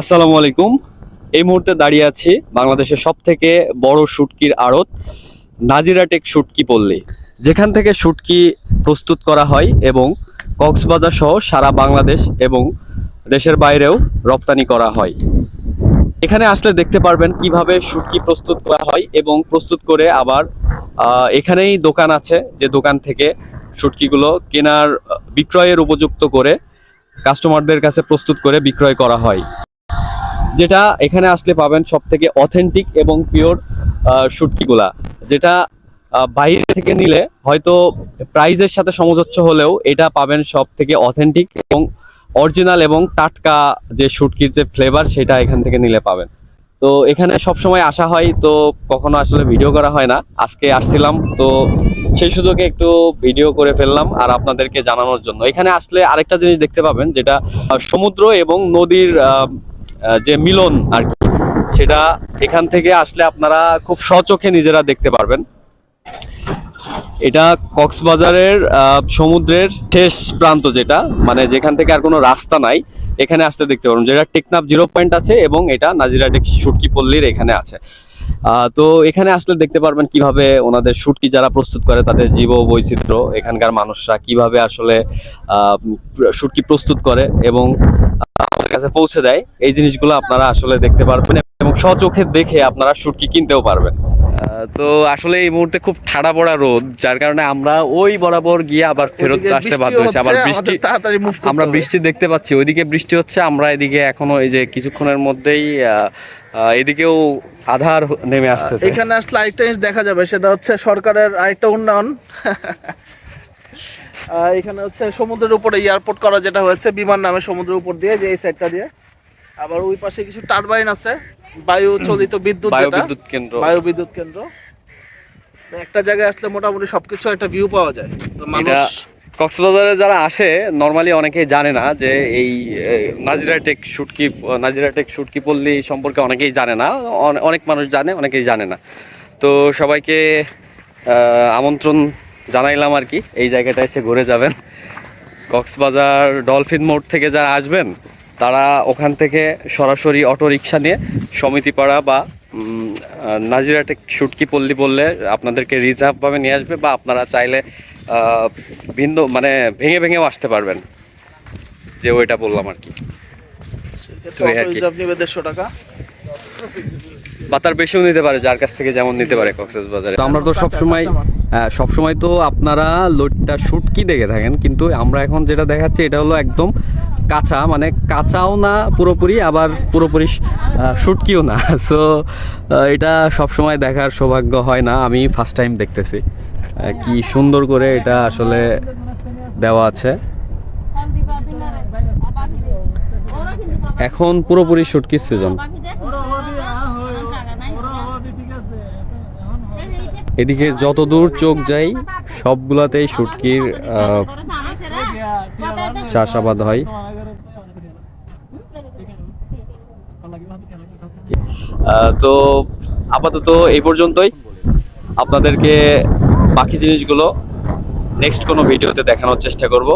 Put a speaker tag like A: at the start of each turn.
A: আসসালামু আলাইকুম। এই মুহূর্তে দাঁড়িয়ে আছি বাংলাদেশের সব থেকে বড় শুটকির আড়ত নাজিরাটেক শুটকি পল্লী। যেখান থেকে শুটকি প্রস্তুত করা হয় এবং কক্সবাজার সহ সারা বাংলাদেশ এবং দেশের বাইরেও রপ্তানি করা হয়। এখানে আসলে দেখতে পারবেন কীভাবে শুটকি প্রস্তুত করা হয় এবং প্রস্তুত করে আবার এখানেই দোকান আছে যে দোকান থেকে শুটকিগুলো কেনার বিক্রয়ের উপযুক্ত করে কাস্টমারদের কাছে প্রস্তুত করে বিক্রয় করা হয়। যেটা এখানে আসলে পাবেন সব থেকে অথেন্টিক এবং পিওর শুটকিগুলা যেটা বাইরে থেকে নিলে হয়তো প্রাইজের সাথে সমঝোচ্ছ হলেও এটা পাবেন সব থেকে অথেন্টিক এবং অরিজিনাল এবং টাটকা যে শুটকির যে ফ্লেভার সেটা এখান থেকে নিলে পাবেন। তো এখানে সব সময় আসা হয়, তো কখনো আসলে ভিডিও করা হয় না। আজকে আসছিলাম, তো সেই সুযোগে একটু ভিডিও করে ফেললাম আর আপনাদেরকে জানানোর জন্য। এখানে আসলে আরেকটা জিনিস দেখতে পাবেন, যেটা সমুদ্র এবং নদীর যে মিলন আর কি, সেটা এখান থেকে আসলে আপনারা খুব সচোখে নিজেরা দেখতে পারবেন। এটা কক্সবাজারের সমুদ্রের শেষ প্রান্ত যেটা মানে যেখান থেকে আর কোনো রাস্তা নাই, এখানে আসতে দেখতে পারবেন। যেটা টেকনাফ জিরো পয়েন্ট আছে এবং এটা নাজিরাটেক সুটকি পল্লীর এখানে আছে। তো এখানে আসলে দেখতে পারবেন কীভাবে ওনাদের শুটকি যারা প্রস্তুত করে, তাদের জীব বৈচিত্র্য এখানকার মানুষরা কীভাবে আসলে শুটকি প্রস্তুত করে এবং কাছে পৌঁছে দেয়। এই জিনিসগুলো আপনারা আসলে দেখতে পারবেন এবং স্বচোখে দেখে আপনারা শুটকি কিনতেও পারবেন। আহ, তো আসলে এই মুহূর্তে খুব ঠাড়া পড়া রোদ যার কারণে আমরা ওই বরাবর গিয়ে আবার ফেরত আসতে বাধ্য হয়েছি। আবার বৃষ্টি
B: তাড়াতাড়ি
A: আমরা বৃষ্টি দেখতে পাচ্ছি। ওইদিকে বৃষ্টি হচ্ছে আমরা এদিকে এখনও এই যে কিছুক্ষণের মধ্যেই আহ, আহ, এদিকেও আধার নেমে আসতেছে।
B: এখানে আসলে আরেকটা জিনিস দেখা যাবে সেটা হচ্ছে সরকারের আরেকটা উন্নয়ন। এখানে হচ্ছে সমুদ্রের উপরে এয়ারপোর্ট করা যেটা হয়েছে বিমান নামে সমুদ্রের উপর দিয়ে যে এই সাইডটা দিয়ে। আবার ওই পাশে কিছু টারবাইন আছে বায়ু চলিত বিদ্যুৎ যেটা।
A: বিদ্যুৎ কেন্দ্র।
B: বায়ু বিদ্যুৎ কেন্দ্র একটা জায়গায় আসলে মোটামুটি সবকিছু একটা ভিউ পাওয়া যায়। তো মানুষ
A: কক্সবাজারে যারা আসে নর্মালি অনেকেই জানে না যে এই এ, নাজিরাটেক শুটকি নাজিরাটেক শুটকি পল্লী সম্পর্কে অনেকেই জানে না। অনেক মানুষ জানে অনেকেই জানে না। তো সবাইকে আমন্ত্রণ জানাইলাম আর কি এই জায়গাটা এসে ঘুরে যাবেন। কক্সবাজার ডলফিন মোড় থেকে যারা আসবেন তারা ওখান থেকে সরাসরি অটো রিক্সা নিয়ে সমিতিপাড়া বা আহ, নাজিরাটেক শুটকি পল্লী বললে আপনাদেরকে রিজার্ভভাবে নিয়ে আসবে বা আপনারা চাইলে ভিন্ন মানে ভেঙে ভেঙেও আসতে পারবেন। যে ওইটা বললাম আর কি।
B: দেড়শো টাকা।
A: বা তার বেশিও নিতে পারে যার কাছ থেকে যেমন নিতে পারে কক্সেস বাজারে। আমরা তো সবসময়। হ্যাঁ, সবসময় তো আপনারা লোডটা শুটকি দেখে থাকেন কিন্তু আমরা এখন যেটা দেখাচ্ছি এটা হলো একদম কাঁচা মানে কাঁচাও না পুরোপুরি আবার পুরোপুরি শুটকিও না। সো এটা সবসময় দেখার সৌভাগ্য হয় না আমি ফার্স্ট টাইম দেখতেছি। কি সুন্দর করে এটা আসলে দেওয়া আছে। এখন পুরোপুরি শুটকির সিজন এদিকে যতদূর চোখ যাই সবগুলাতেই শুটকির চাষাবাদ হয়। তো আপাতত এই পর্যন্তই। আপনাদেরকে বাকি জিনিসগুলো নেক্সট কোনো ভিডিওতে দেখানোর চেষ্টা করব।